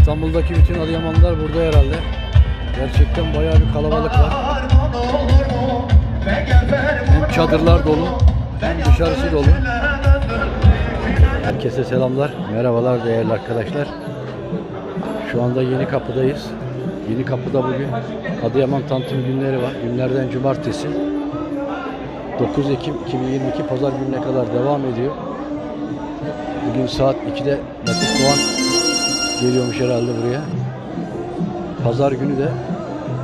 İstanbul'daki bütün Adıyamanlılar burada herhalde. Gerçekten bayağı bir kalabalık var. Hem çadırlar dolu hem dışarısı dolu. Herkese selamlar. Merhabalar değerli arkadaşlar. Şu anda Yeni Kapı'dayız. Yeni Kapı'da bugün Adıyaman Tanıtım günleri var. Günlerden cumartesi. 9 Ekim 2022 Pazar gününe kadar devam ediyor. Bugün saat 2'de Latif Doğan geliyormuş herhalde buraya. Pazar günü de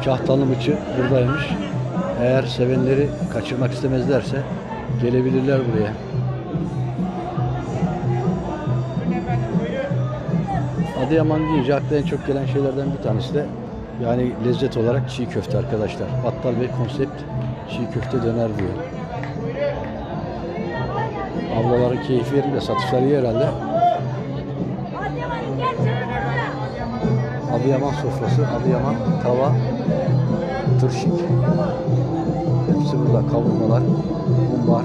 Kahtalı Mıçı buradaymış. Eğer sevenleri kaçırmak istemezlerse gelebilirler buraya. Adıyaman deyince akla en çok gelen şeylerden bir tanesi de yani lezzet olarak çiğ köfte arkadaşlar. Battal Bey konsept çiğ köfte döner diyor. Ablaların keyfi yerinde satışları iyi herhalde. Adıyaman sofrası, Adıyaman tava, tırşık. Hepsi burada. Kavurmalar, mumbar,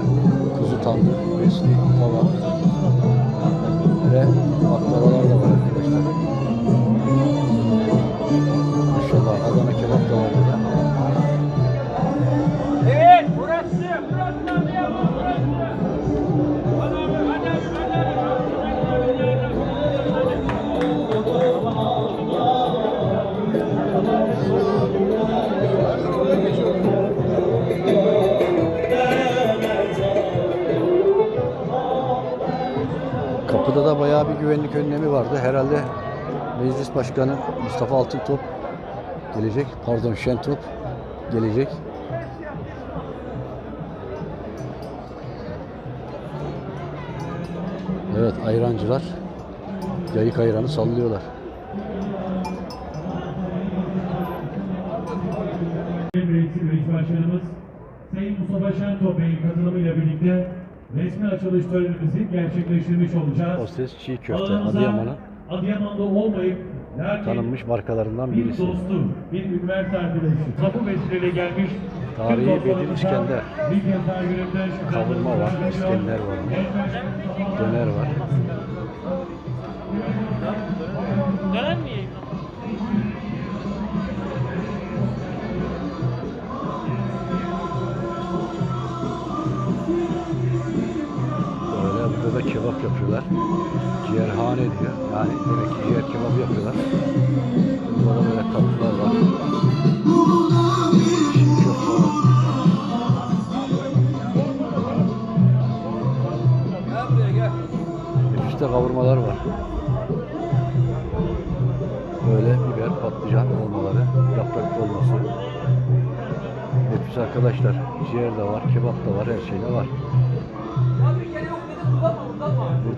kuzu tandır, besli, tava ve baklavalar da var arkadaşlar. Güvenlik önlemi vardı. Herhalde Meclis Başkanı Mustafa Altıntop gelecek. Pardon Şentop gelecek. Evet ayrancılar yayık ayranı sallıyorlar. Reis Başkanımız Sayın Mustafa Şentop Bey'in katılımıyla birlikte resmi açılış törenimizi gerçekleştirmiş olacağız. O ses çiğ köfte Adıyaman'ın Adıyaman'da olmayıp lakin tanınmış markalarından bir birisi. dostu, bir üniversite arkadaşı, tapu vesileyle gelmiş. Tarihi Bedir İskender. Bir Kavurma var. İskender var. Döner var. Dönen mi da kebap yapıyorlar. Ciğerhane diyor. Yani demek ki ciğer kebabı yapıyorlar. Burada da böyle tatlılar var. Üstte kavurmalar var. Böyle biber, patlıcan olmaları, yaprak dolması. Nefis arkadaşlar. Ciğer de var, kebap da var, her şey de var.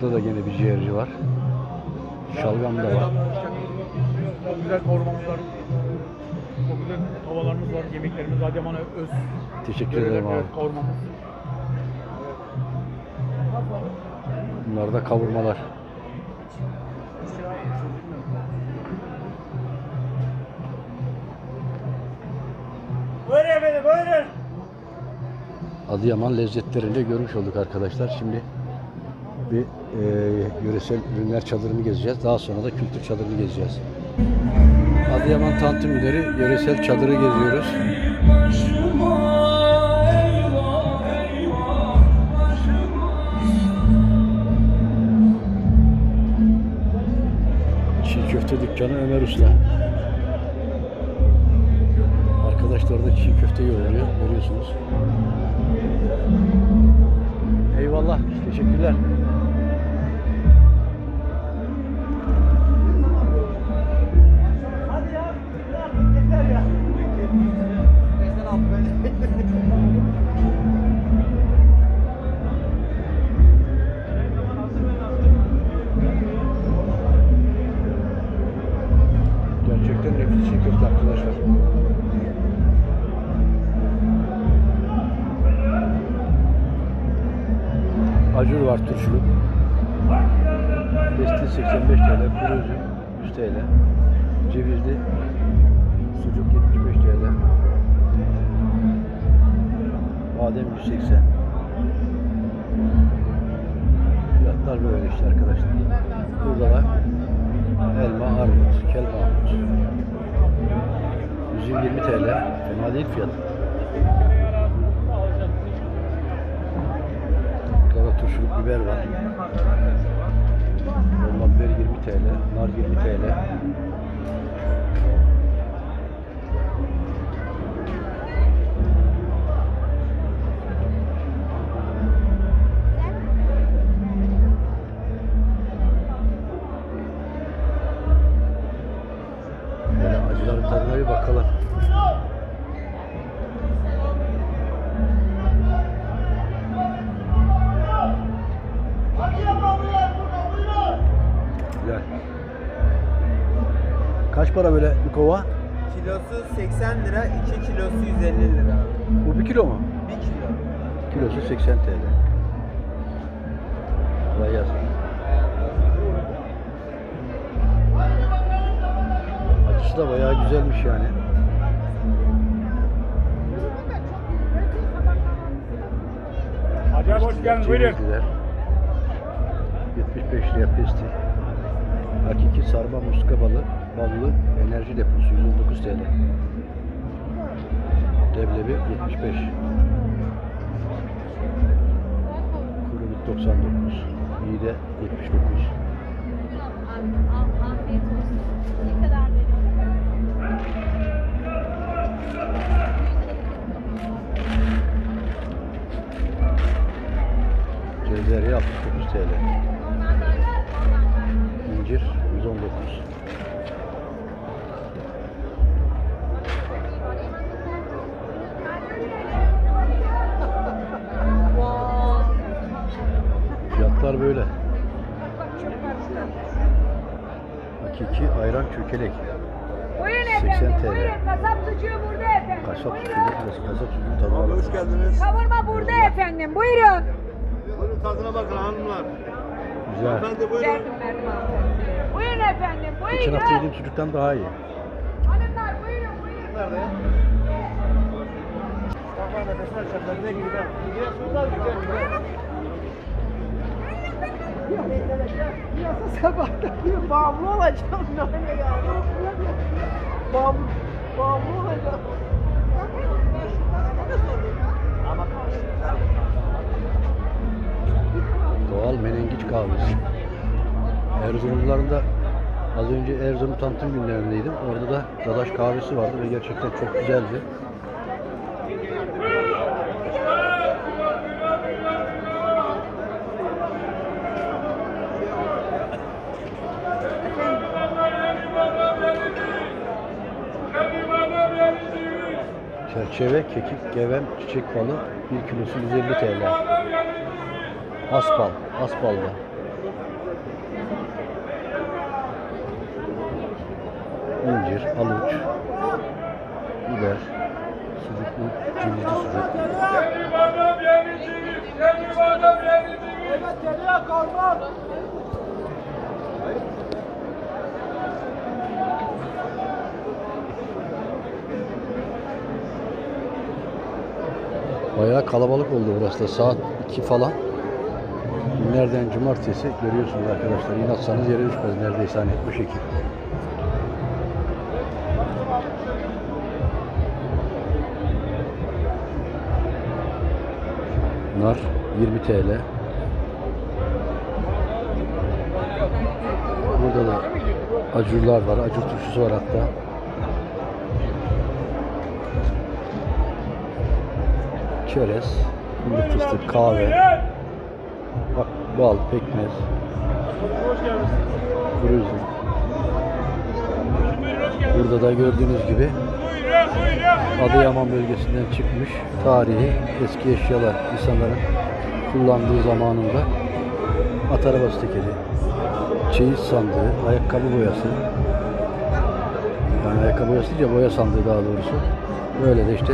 Burada da gene bir ciğerci var. Şalgam da var. Çok güzel kavurmamız var. Çok güzel tavalarımız var. Yemeklerimiz Adıyaman'a öz. Teşekkür ederim abi. Kavurmamız. Bunlar da kavurmalar. Buyurun efendim, buyurun. Adıyaman lezzetlerini de görmüş olduk arkadaşlar. Şimdi bir e, yöresel ürünler çadırını gezeceğiz. Daha sonra da kültür çadırını gezeceğiz. Adıyaman Tanıtım Müdürü yöresel çadırı geziyoruz. Çiğ köfte dükkanı Ömer Usta. Arkadaşlar da çiğ köfte yoğuruyor. Görüyorsunuz. Eyvallah. Teşekkürler. Gerçekten nefis çiğ arkadaşlar. Acur var turşuluk. Pestil 85 TL, kuru üzüm 100 TL. Cevizli sucuk 180. Fiyatlar böyle işte arkadaşlar. Burada da Elma, armut, kel armut. 120 TL. Fena değil fiyat. Burada turşuluk biber var. Dolma biber 20 TL. Nar 20 TL. Kaç para böyle bir kova? Kilosu 80 lira, 2 kilosu 150 lira. Bu bir kilo mu? 1 kilo. Kilosu 80 TL. Kolay gelsin. Acısı da bayağı güzelmiş yani. Abi hoş geldin buyurun. Cevizliler. 75 liraya pesti. Hakiki sarma muska balı, ballı enerji deposu 119 TL. Leblebi 75. Kuru bit 99. Mide 79. Afiyet olsun. Ne kadar veriyorsun? Cezerye 69 TL. İncir 119. Fiyatlar böyle. Hakiki ayran çökelek. Buyurun 80 efendim, TL. buyurun. Kasap sucuğu burada efendim. Kasap sucuğu, kasap sucuğu var. Hoş geldiniz. Kavurma burada efendim, buyurun. Buyurun tadına bakın hanımlar. Güzel. Efendim buyurun. Verdim, verdim abi. Buyurun efendim, Geçen hafta buyurun. yediğim sucuktan daha iyi. Hanımlar buyurun, buyurun. Nerede? Kafa nefesini açacaklar. Ne gibi ben? Güzel sular güzel. Sabahtan bir bağımlı olacağım yani ya. Bağımlı, bağımlı olacağım. Doğal menengiç kahvesi. Erzurumluların da az önce Erzurum tanıtım günlerindeydim. Orada da dadaş kahvesi vardı ve gerçekten çok güzeldi. Çerçeve, kekik, gevem, çiçek balı 1 kilosu 150 TL. Aspal, aspalda. İncir, aluç, biber, sucuklu, cevizli sucuk. Adam yeniciyiz, benim adam yeniciyiz. Kalabalık oldu burası da saat 2 falan. Günlerden cumartesi görüyorsunuz arkadaşlar. İnatsanız yere düşmez neredeyse hani bu şekil. Nar 20 TL. Burada da acurlar var. Acur turşusu var hatta. Çerez, fındık fıstık, kahve, bal, pekmez, kuru üzüm. Burada da gördüğünüz gibi Adıyaman bölgesinden çıkmış tarihi eski eşyalar insanların kullandığı zamanında at arabası tekeri, çeyiz sandığı, ayakkabı boyası, yani ayakkabı boyası değil de boya sandığı daha doğrusu. Böyle de işte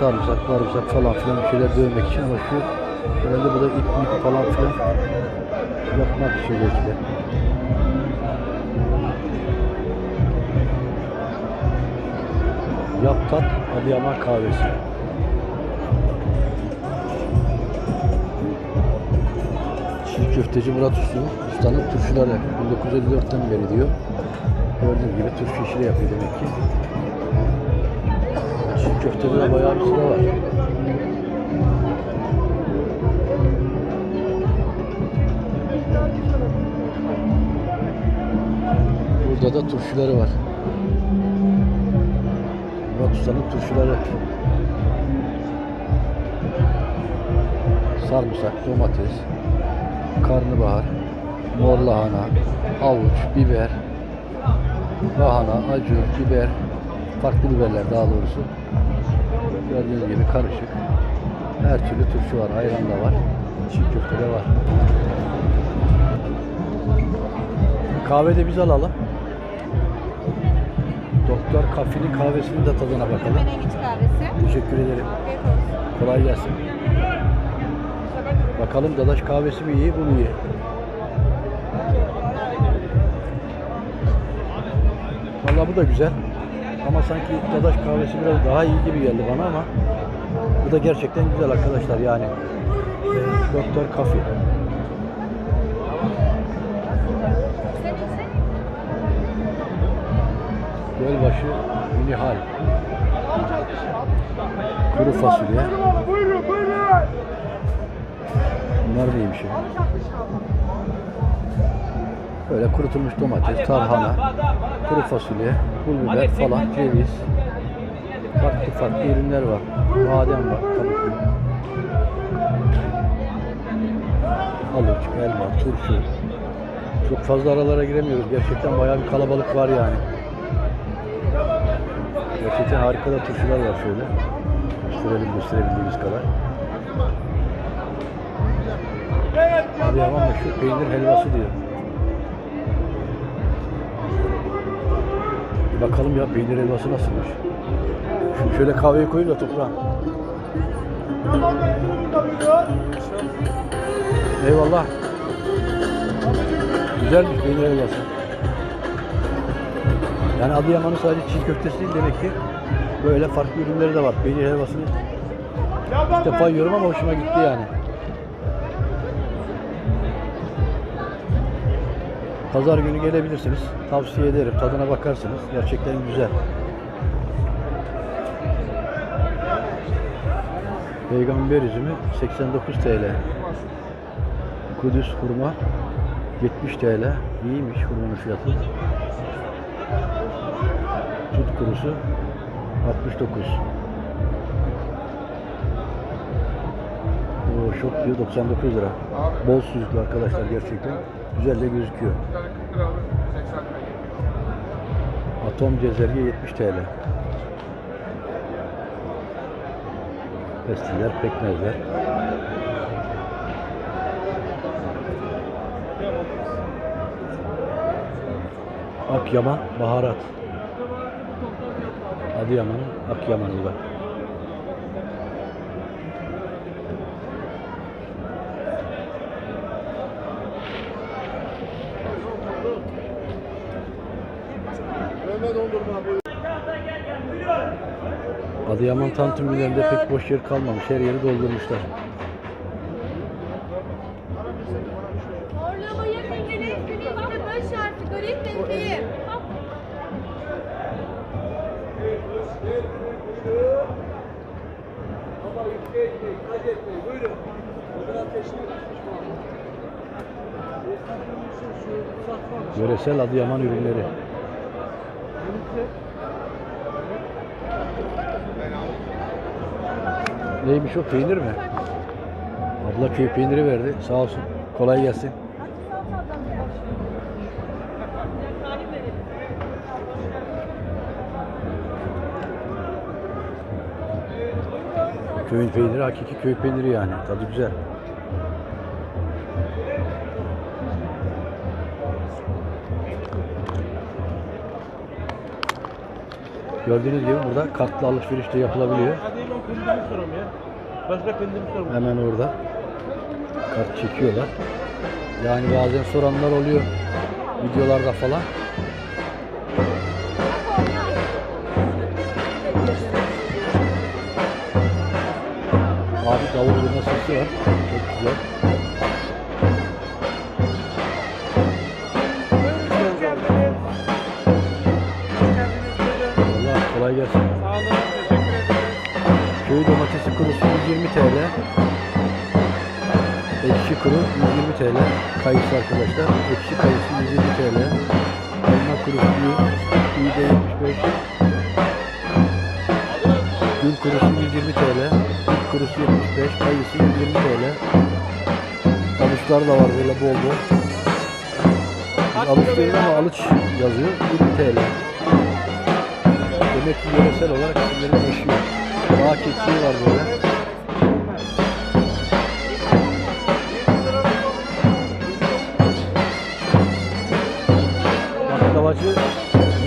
sarımsak, sarımsak falan filan bir şeyler dövmek için ama şu herhalde bu da ip ip falan filan yapmak için belki de. Yap tat Adıyaman kahvesi. Çiğ köfteci Murat Uslu, ustanın turşuları 1954'ten beri diyor. Gördüğünüz gibi turşu işi de yapıyor demek ki. Köftede de bayağı bir sıra var. Burada da turşuları var. Murat Usta'nın turşuları. Sarımsak, domates, karnabahar, mor lahana, havuç, biber, lahana, acı, biber, farklı biberler daha doğrusu. Gördüğünüz gibi karışık. Her türlü turşu var, ayran da var, çiğ köfte de var. Kahve de biz alalım. Doktor Kafi'nin kahvesinin de tadına bakalım. Menengiç kahvesi. Teşekkür ederim. Afiyet olsun. Kolay gelsin. Bakalım Dadaş kahvesi mi iyi, bu mu iyi? Vallahi bu da güzel. Ama sanki Dadaş kahvesi biraz daha iyi gibi geldi bana ama bu da gerçekten güzel arkadaşlar yani. Doktor Kafi. Gölbaşı Minihal. Kuru fasulye. Bunlar neymiş ya? Böyle kurutulmuş domates, tarhana, kuru fasulye, pul biber falan, ceviz. Farklı farklı ürünler var. Badem var, kabuklu. Havuç, elma, turşu. Çok fazla aralara giremiyoruz. Gerçekten bayağı bir kalabalık var yani. Gerçekten harika da turşular var şöyle. Gösterelim gösterebildiğimiz kadar. Adıyaman meşhur peynir helvası diyor. Bakalım ya peynir helvası nasılmış. Şimdi şöyle kahveyi koyayım da toprağım. Eyvallah. Güzelmiş peynir helvası. Yani Adıyaman'ın sadece çiğ köftesi değil demek ki böyle farklı ürünleri de var. Peynir helvasını ilk defa yiyorum ama hoşuma gitti yani. Pazar günü gelebilirsiniz. Tavsiye ederim. Tadına bakarsınız. Gerçekten güzel. Peygamber üzümü 89 TL. Kudüs hurma 70 TL. İyiymiş hurmanın fiyatı. Tut kurusu 69. O şok diyor 99 lira. Bol sucuklu arkadaşlar gerçekten. Güzel de gözüküyor. Atom cezerye 70 TL. Pestiller, pekmezler. Akyaman baharat. Adıyaman'ın Akyaman'ı var. Adıyaman tantrum günlerinde pek boş yer kalmamış. Her yeri doldurmuşlar. Yöresel Adıyaman ürünleri. Neymiş o peynir mi? Abla köy peyniri verdi. Sağ olsun. Kolay gelsin. Köyün peyniri hakiki köy peyniri yani. Tadı güzel. Gördüğünüz gibi burada kartlı alışveriş de yapılabiliyor. Hemen orada. Kart çekiyorlar. Yani bazen soranlar oluyor. Videolarda falan. Abi davul zurna sesi var. Çok güzel. Hoş kolay gelsin. 120 TL. Ekşi kuru 120 TL. Kayısı arkadaşlar. Ekşi kayısı 120 TL. Elma kurusu 100. İyi de 75. Gül kurusu 120 TL. Bit kurusu 75. Kayısı 120 TL. Alıçlar da var böyle bol bol. Alıç değil ama alıç yazıyor. 20 TL. Demek ki yöresel olarak isimleri değişiyor. Dağ kekliği var böyle. Baklavacı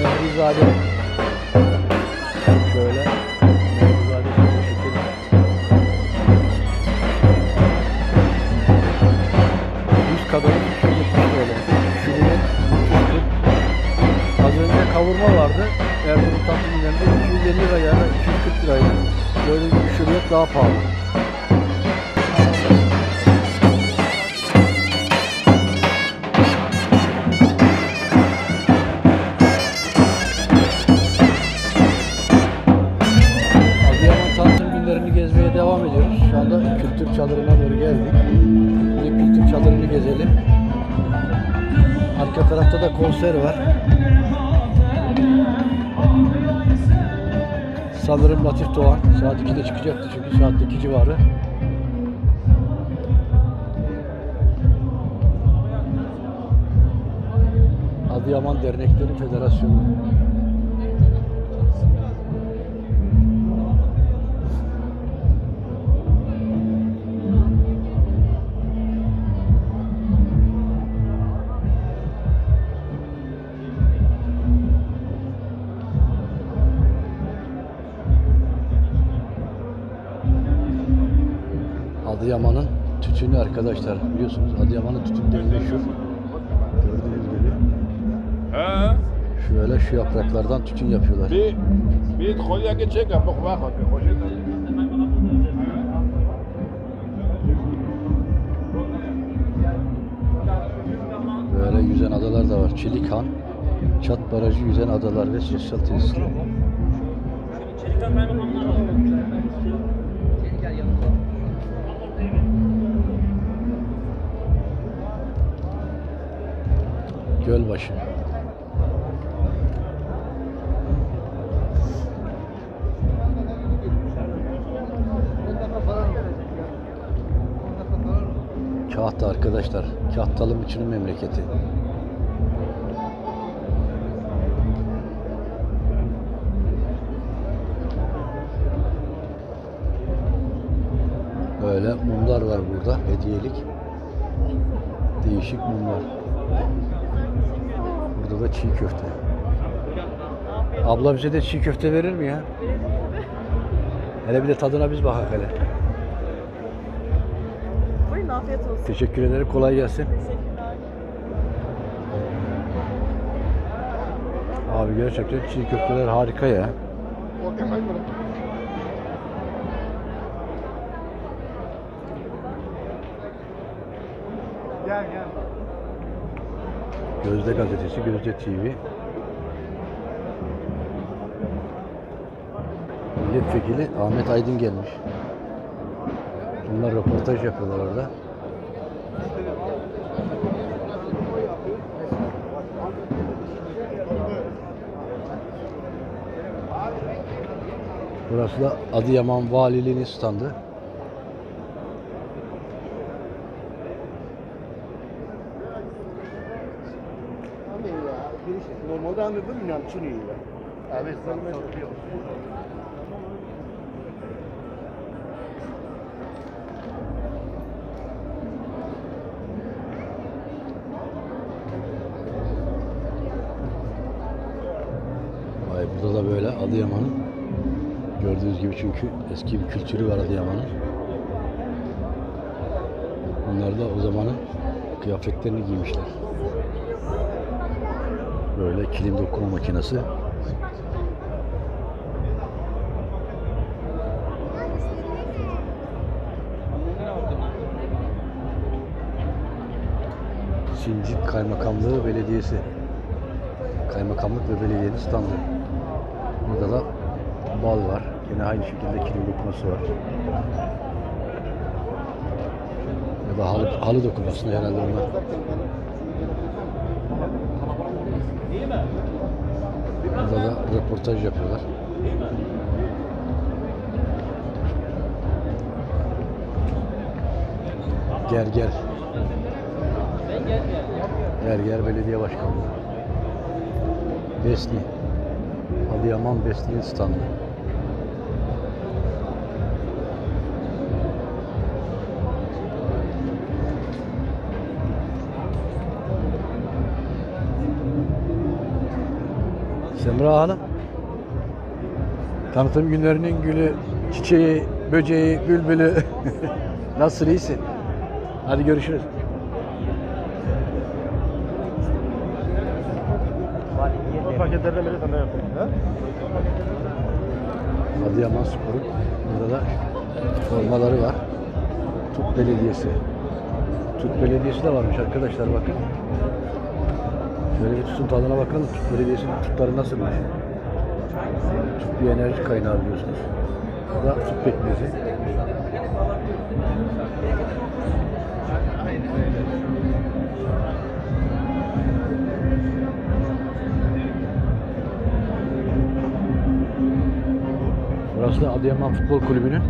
Mehrizade. Konser var. Sanırım Latif Doğan. Saat 2'de çıkacaktı çünkü saat 2 civarı. Adıyaman Dernekleri Federasyonu. Adıyaman'ın tütünü arkadaşlar biliyorsunuz Adıyaman'ın tütünleri meşhur. Gördüğünüz gibi He? şöyle şu yapraklardan tütün yapıyorlar. Bir bir kolye geçecek ya bak bak bak. Hoca Böyle yüzen adalar da var. Çelikhan, Çat Barajı yüzen adalar ve sosyal tesisler. Gölbaşı. Kahta arkadaşlar. Kahtalı Mıçı'nın memleketi. Böyle mumlar var burada hediyelik. Değişik mumlar. Burada da çiğ köfte. Abla bize de çiğ köfte verir mi ya? Hele bir de tadına biz bakak hele. Buyurun afiyet olsun. Teşekkür ederim. Kolay gelsin. Abi gerçekten çiğ köfteler harika ya. Gel gel. Gözde Gazetesi, Gözde TV. Milletvekili Ahmet Aydın gelmiş. Bunlar röportaj yapıyorlar orada. Burası da Adıyaman Valiliğinin standı. Evet, sana satıyor. Vay burada da böyle Adıyaman'ın gördüğünüz gibi çünkü eski bir kültürü var Adıyaman'ın. Bunlar da o zamanın kıyafetlerini giymişler. Böyle kilim dokuma makinesi. Sincik Kaymakamlığı Belediyesi. Kaymakamlık ve belediyenin standı. Burada da bal var. Yine aynı şekilde kilim dokuması var. Ya da halı, halı dokuması herhalde onlar. Burada da röportaj yapıyorlar. Ger ger. Ger ger belediye başkanı. Besni. Adıyaman Besni'nin standı. Semra Hanım. Tanıtım günlerinin gülü, çiçeği, böceği, bülbülü. Nasıl iyisin? Hadi görüşürüz. Paketlerden beri sana yapayım. Adıyaman Spor'un burada da formaları var. Tut Belediyesi. Tut Belediyesi de varmış arkadaşlar bakın. Şöyle bir tutun tadına bakalım. Tut Belediyesi'nin tutları nasılmış? Tut bir enerji kaynağı biliyorsunuz. Bu da tut pekmezi. Burası da Adıyaman Futbol Kulübü'nün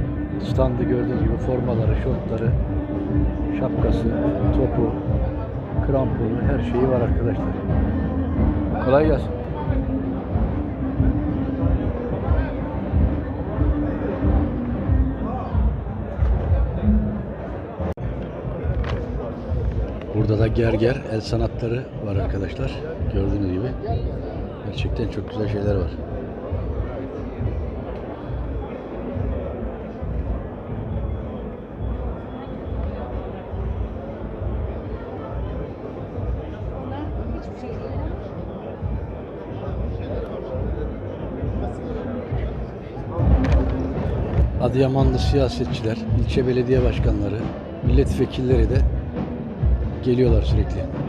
standı gördüğünüz gibi formaları, şortları, şapkası, topu, kramponu her şeyi var arkadaşlar. Kolay gelsin. Burada da gerger el sanatları var arkadaşlar. Gördüğünüz gibi. Gerçekten çok güzel şeyler var. Adıyamanlı siyasetçiler, ilçe belediye başkanları, milletvekilleri de geliyorlar sürekli.